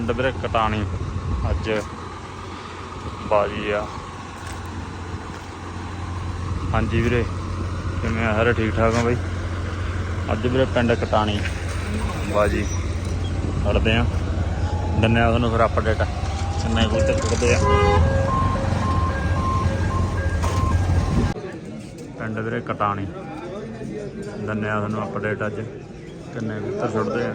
ਪਿੰਡ ਵੀਰੇ ਕਟਾਣੀ ਅੱਜ ਬਾਜੀ ਆ। ਹਾਂਜੀ ਵੀਰੇ, ਕਿਵੇਂ ਆ? ਸਾਰੇ ਠੀਕ ਠਾਕ ਆ ਬਾਈ? ਅੱਜ ਵੀਰੇ ਪਿੰਡ ਕਟਾਣੀ ਬਾਜੀ ਫੜਦੇ ਆ। ਦਿੰਨੇ ਆ ਤੁਹਾਨੂੰ ਫਿਰ ਅਪਡੇਟ ਕਿੰਨੇ ਕਬੂਤਰ ਛੱਡਦੇ ਆ। ਪਿੰਡ ਵੀਰੇ ਕਟਾਣੀ। ਦਿੰਨੇ ਆ ਤੁਹਾਨੂੰ ਅਪਡੇਟ ਅੱਜ। ਕਿੰਨੇ ਕਬੂਤਰ ਛੱਡਦੇ ਆ।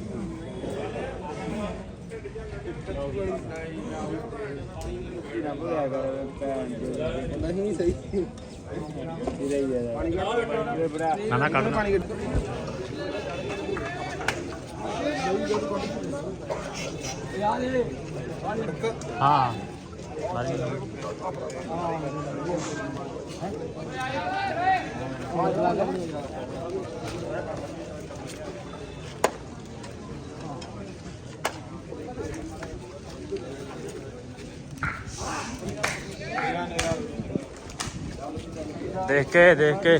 ਨਹੀਂ ਸਹੀ ਇਹਦਾ ਹੀ ਹੈ ਪਾਣੀ ਨਾ ਨਾ ਕੱਢ ਪਾਣੀ ਹਾਂ। ਮਾਰੀ ਦੇਖ ਕੇ ਦੇਖ ਕੇ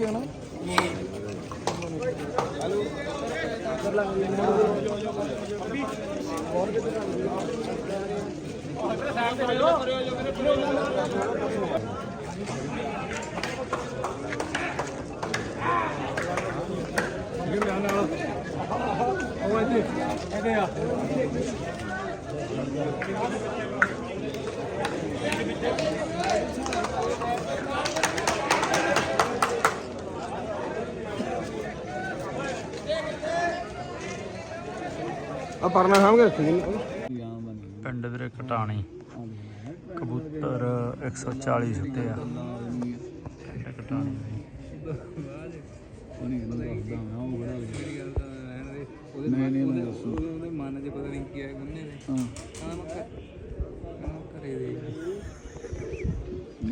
ਹੋ ਗਿਆ ਨਾ ਆ ਪਰਨਾ ਸਾਹਮਣੇ ਰੱਖੀ ਪਿੰਡ ਵੀਰੇ ਕਟਾਣੀ। ਕਬੂਤਰ 140 ਸੁੱਤੇ ਆ। ਪਿੰਡ ਕਟਾਣੀ ਨਹੀਂ ਨਹੀਂ ਮੈਂ ਦੱਸੂ ਉਹਦੇ ਮਨ 'ਚ ਪਤਾ ਨਹੀਂ ਕੀ ਆਇਆ ਗੁੰਨੇ ਨੇ ਹਾਂ ਮੈਂ ਘਰੇ ਦੇ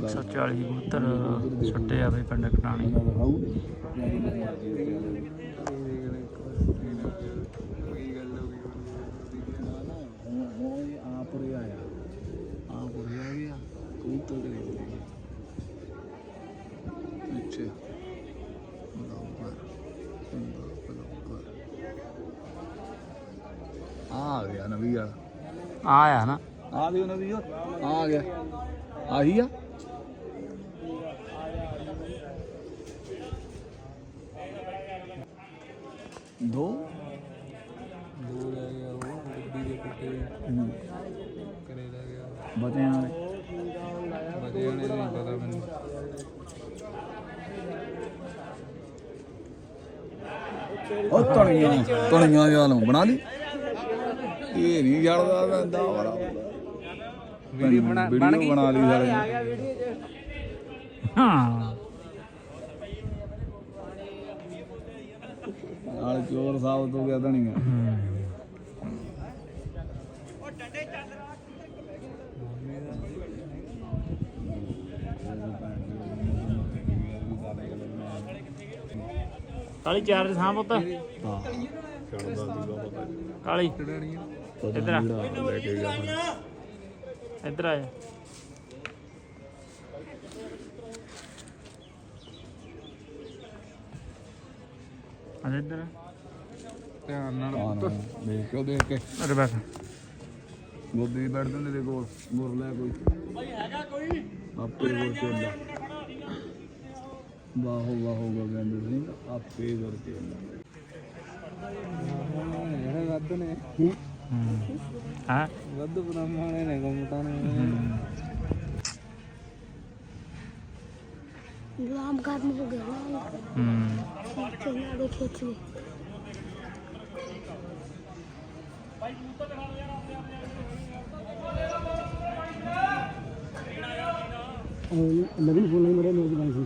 140 ਕਬੂਤਰ ਸੁੱਤੇ ਆ ਬਈ ਪਿੰਡ ਕਟਾਣੀ ਇਹਨਾਂ ਦਾ ਖਾਊ ਕੋਈ ਗੱਲ ਹੋ ਗਈ ਆਪ ਰੇ ਆਇਆ ਆਪ ਰੇ ਆ ਗਿਆ ਕਬੂਤਰ ਦੇ ਦੇ ਅੱਛਾ ਬਰਾਬਰ ਬਰਾਬਰ ਆ ਗਿਆ ਨਵੀਂ ਵਾਲਾ। ਆ ਆਇਆ ਨਾ। ਆ ਵੀ ਨਵੀਂ ਆ ਆ ਗਿਆ। ਆਹੀ ਆ। ਦੋ। ਦੋ ਲੈ ਗਿਆ ਉਹ ਗੱਡੀ ਦੇ ਹੂੰ, ਘਰੇ ਲੈ ਗਿਆ ਬਚਿਆਂ ਵਾਲੇ ਬਜੇ ਵਾਲੇ ਦਾ ਨਹੀਂ ਪਤਾ ਮੈਨੂੰ ਉਹ ਤਣੀਆਂ ਤਣੀਆਂ ਜਾਂ ਨੂੰ ਬਣਾ ਲਈ। ਇਹ ਨਹੀਂ ਜੜਦਾ ਬੰਦਾ ਵਾਲਾ ਵੀਡੀਓ ਬਣਾ ਵੀਡੀਓ ਬਣਾ ਲਈ। ਹਾਂ। ਨਾਲ ਚੋਰ ਸਾਬਤ ਹੋ। ਗਿਆ ਤਣੀਆਂ ਕਾਲੀ ਚਾਰ ਦੇ ਸਾਹ ਪੁੱਤ। ਪਤਾ ਕਾਲੀ। ਇੱਧਰ ਆ। ਲੈ ਕੇ ਗਿਆ ਇੱਧਰ ਆ ਜਾ। ਆ ਜਾ ਇੱਧਰ। ਧਿਆਨ ਨਾਲ ਨਾ, ਦੇਖ ਕੇ ਦੇਖ ਕੇ। ਅਰੇ ਬੈਠ। ਗੋਦੀ ਬੈਠ ਦੇ ਕੋਲ ਮੁਰ ਲੈ ਕੋਈ। ਬਈ ਹੈਗਾ ਕੋਈ? ਆਪੇ ਕੋਲ ਚੱਲਦਾ ਵਾਹੋ ਵਾਹੋ ਗੋਬਿੰਦ ਸਿੰਘ ਆਪੇ ਕਰਕੇ ਜਿਹੜੇ ਵੱਧ ਵੱਧ ਨੇ ਹੂੰ ਹਾਂ ਵੱਧ ਬ੍ਰਾਹਮਣੇ ਨੇ ਗੁੰਮਟਾਂ ਨੇ ਹੂੰ। आम खत्म हो गया ना ਹੂੰ चना देखे थे ਨਵੀਨ ਫੋਨ ਨਹੀਂ ਮਰੇ ਮੇਰੀ ਬਣੀ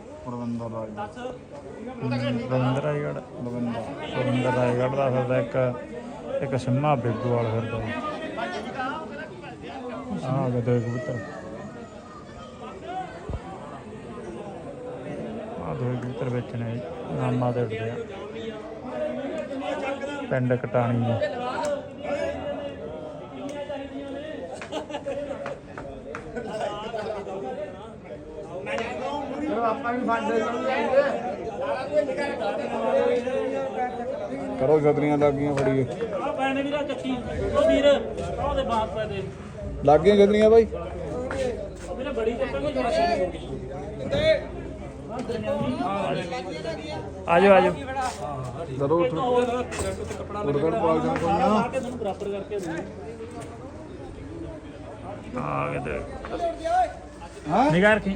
ਪਰਵੰਦਰ ਰਾਜ ਰਵਿੰਦਰ ਰਾਜਗੜ੍ਹ ਰਵਿੰਦਰ ਰਾਜਗੜ੍ਹ ਦਾ ਫਿਰਦਾ ਇੱਕ ਇੱਕ ਸਿੰਮਾ ਬੇਗੋਵਾਲ ਫਿਰਦਾ ਆ ਗਏ ਦੋ ਕਬੂਤਰ ਆ ਦੋ ਕਬੂਤਰ ਵਿੱਚ ਨਾਮਾ ਤੇ ਉੱਡਦੇ ਆ। ਪਿੰਡ ਕਟਾਣੀ ਜੀ ਕਰੋ ਛਤਰੀਆਂ ਲੱਗੀਆਂ ਫੜੀਏ। ਆ ਪੈਣੇ ਵੀਰਾ ਕੱਚੀ ਉਹ ਵੀਰ ਉਹਦੇ ਬਾਪ ਪੈ ਦੇ। ਲੱਗੀਆਂ ਛਤਰੀਆਂ ਬਾਈ? ਵੀਰੇ ਬੜੀ ਚੱਕਰ ਨੂੰ ਥੋੜਾ ਸੀ ਆਜੋ ਆਜੋ। ਦਰੋ ਉੱਠ। ਉਰਗੜ ਪਾਲ ਜਾਂ ਕੋਈ ਨਾ ਲਾ ਕੇ ਤੁਹਾਨੂੰ ਬਰਾਬਰ ਕਰਕੇ ਦੂੰ। ਆ ਗਏ ਦੋ। ਹਾਂ? ਨਿਗਾਹ ਰੱਖੀ।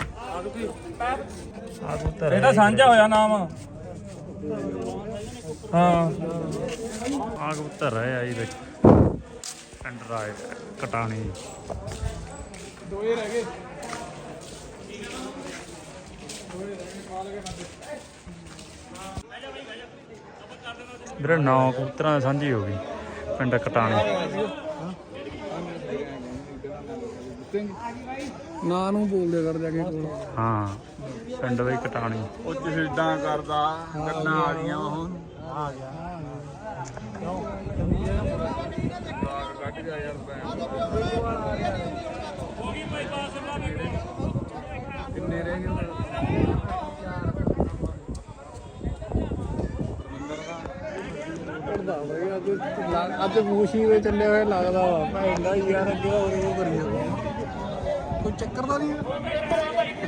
ਕਬੂਤਰ ਇਹਦਾ ਸਾਂਝਾ ਹੋਇਆ ਨਾਮ। ਹਾਂ। ਆ ਕਬੂਤਰ ਰਹੇ ਆ ਜੀ ਵਿੱਚ। ਕਟਾਣੀ ਦੋਏ ਰਹਿ ਗਏ ਵੀਰੇ, ਨੌ ਕਬੂਤਰਾਂ ਦੀ ਸਾਂਝੀ ਹੋ ਗਈ, ਪਿੰਡ ਕਟਾਣੀ। ਨਾ ਨੂੰ ਬੋਲਦੇ ਕਰ ਜਾ ਕੇ ਕੋਲ। ਹਾਂ ਪਿੰਡ ਬਈ ਕਟਾਣੀ। ਉਹ ਜਹੀਦਾਂ ਕਰਦਾ ਗੱਲਾਂ ਆ ਗਈਆਂ ਹੁਣ ਕਿੰਨੇ ਰਹਿ ਗਏ ਪੜਦਾ ਬਈ ਅੱਜ ਲੱਗ- ਅੱਜ ਮੂਸ਼ੀ ਵਿੱਚ ਚੱਲੇ ਹੋਏ ਲੱਗਦਾ ਵਾ। ਭੈਂਦਾ ਯਾਰ ਅੱਗੇ ਹੋਰ ਉਹ ਕਰੀ ਜਾਂਦਾ। ਕੋਈ ਚੱਕਰ ਦਾ ਨਹੀਂ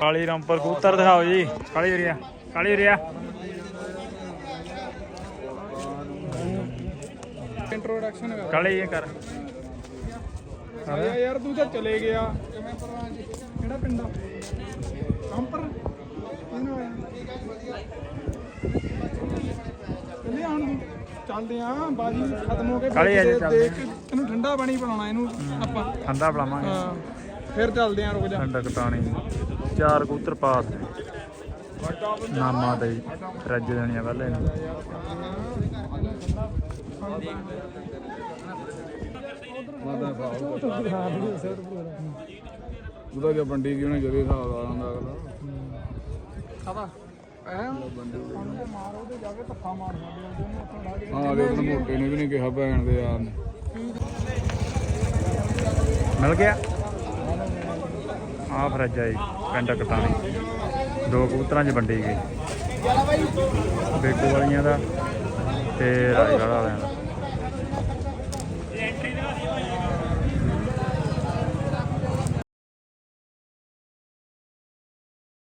ਕਾਲੀ ਰਾਮਪੁਰ ਕਬੂਤਰ ਦਿਖਾਓ ਜੀ। ਕਾਲੀ ਏਰੀਆ ਕਾਲੀ ਏਰੀਆ ਇੰਟਰੋਡਕਸ਼ਨ ਕਾਲੀ ਇਹ ਕਰ। ਕਰ ਯਾਰ ਤੂੰ ਤਾਂ ਚਲੇ ਗਿਆ। ਕਿਵੇਂ ਪਰਵਾਹ ਜੀ? ਕਿਹੜਾ ਪਿੰਡ ਆ? ਕੰਪਰ ਇਹਨੂੰ ਆਇਆ? ਚੱਲੇ ਹੁਣ ਚੱਲਦੇ ਆ। ਬਾਜੀ ਖਤਮ ਹੋ ਕੇ ਕਾਲੀ ਆ ਜਾ ਚੱਲਦੇ ਦੇਖ। ਇਹਨੂੰ ਠੰਡਾ ਪਾਣੀ ਪਿਲਾਉਣਾ ਇਹਨੂੰ ਆਪਾਂ। ਠੰਡਾ ਪਲਾਵਾਂਗੇ। ਹਾਂ। ਫਿਰ ਚੱਲਦੇ ਆ ਰੁਕ ਜਾ। ਪਿੰਡ ਕਟਾਣੀ। ਚਾਰ ਕਬੂਤਰ ਪਾਸ। ਨੇ ਨਾਮਾ ਜੀ ਰੱਜ ਦੇਣੀਆਂ ਪਹਿਲੇ ਇਹਨੂੰ। ਮਾਦਾ ਸਾਹ ਉਹਦਾ ਜੇ ਬੰਡੀ ਕੀ ਉਹਨੇ ਜਦੇ ਹਿਸਾਬ ਆ ਜਾਂਦਾ ਅਗਲਾ। ਕੇ ਕੇ ਹਾਂ ਦੇਖ ਮੋਟੇ ਨੇ ਵੀ ਨਹੀਂ ਕਿਹਾ ਭੈਣ ਦੇ ਯਾਰ ਨੇ। ਮਿਲ ਗਿਆ? ਆ ਫਰਿੱਜ ਆ ਜੀ ਪਿੰਡ ਕਟਾਣੀ। ਦੋ ਕਬੂਤਰਾਂ 'ਚ ਵੰਡੀ ਗਈ। ਬੇਕੂ ਵਾਲੀਆਂ ਦਾ ਤੇ ਰਾਜਗੜ੍ਹ ਵਾਲਿਆਂ ਦਾ।